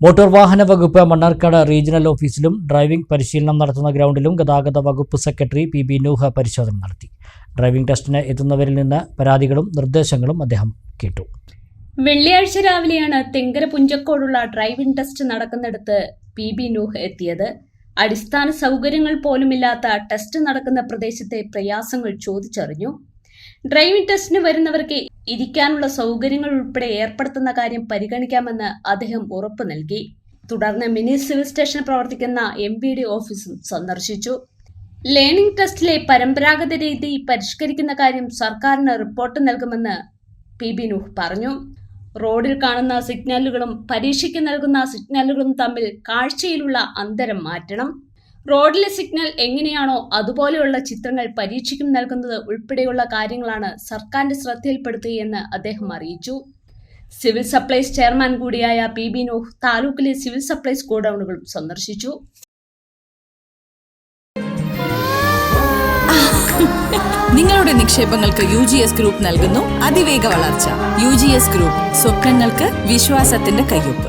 Motor വാഹന വകുപ്പ് Mannarkkad regional ഓഫീസിലും ഡ്രൈവിംഗ് പരിശീലനം നടത്തുന്ന ഗ്രൗണ്ടിലും ഗതാഗത വകുപ്പ് സെക്രട്ടറി പി ബി നൂഹ പരിശോധന നടത്തി. ഡ്രൈവിംഗ് ടെസ്റ്റിന് എത്തുന്നവരിൽ നിന്ന് പരാതികളും നിർദ്ദേശങ്ങളും അദ്ദേഹം കേട്ടു. വെള്ളിയാഴ്ച രാവിലെയാണ് തെങ്കര പുഞ്ചക്കോടുള്ള ഡ്രൈവിംഗ് ടെസ്റ്റ് നടക്കുന്നിടത്ത് പി ബി നൂഹ് എത്തിയത്. അടിസ്ഥാന സൗകര്യങ്ങൾ പോലുമില്ലാത്ത ടെസ്റ്റ് നടക്കുന്ന പ്രദേശത്തെ പ്രയാസങ്ങൾ ചോദിച്ചറിഞ്ഞു. ഡ്രൈവിംഗ് ടെസ്റ്റിന് വരുന്നവർക്ക് ഇരിക്കാനുള്ള സൗകര്യങ്ങൾ ഉൾപ്പെടെ ഏർപ്പെടുത്തുന്ന കാര്യം പരിഗണിക്കാമെന്ന് അദ്ദേഹം ഉറപ്പു നൽകി. തുടർന്ന് മിനി സിവിൽ സ്റ്റേഷൻ പ്രവർത്തിക്കുന്ന എം ബി ഡി ഓഫീസും സന്ദർശിച്ചു. ലേണിംഗ് ടെസ്റ്റിലെ പരമ്പരാഗത രീതി പരിഷ്കരിക്കുന്ന കാര്യം സർക്കാരിന് റിപ്പോർട്ട് നൽകുമെന്ന് പി ബി നൂഹ് പറഞ്ഞു. റോഡിൽ കാണുന്ന സിഗ്നലുകളും പരീക്ഷയ്ക്ക് നൽകുന്ന സിഗ്നലുകളും തമ്മിൽ കാഴ്ചയിലുള്ള അന്തരം മാറ്റണം. റോഡിലെ സിഗ്നൽ എങ്ങനെയാണോ അതുപോലെയുള്ള ചിത്രങ്ങൾ പരീക്ഷയ്ക്കും നൽകുന്നത് ഉൾപ്പെടെയുള്ള കാര്യങ്ങളാണ് സർക്കാരിന്റെ ശ്രദ്ധയിൽപ്പെടുത്തുകയെന്ന് അദ്ദേഹം അറിയിച്ചു. സിവിൽ സപ്ലൈസ് ചെയർമാൻ കൂടിയായ പി ബി നൂഹ് താലൂക്കിലെ സിവിൽ സപ്ലൈസ് ഗോഡൌണുകളും സന്ദർശിച്ചു. നിങ്ങളുടെ നിക്ഷേപങ്ങൾക്ക് യു ജി എസ് ഗ്രൂപ്പ് നൽകുന്നു. അതിവേഗ വളർച്ച. യു ജി എസ് ഗ്രൂപ്പ് സ്വപ്നങ്ങൾക്ക് വിശ്വാസത്തിന്റെ കയ്യൊപ്പ്.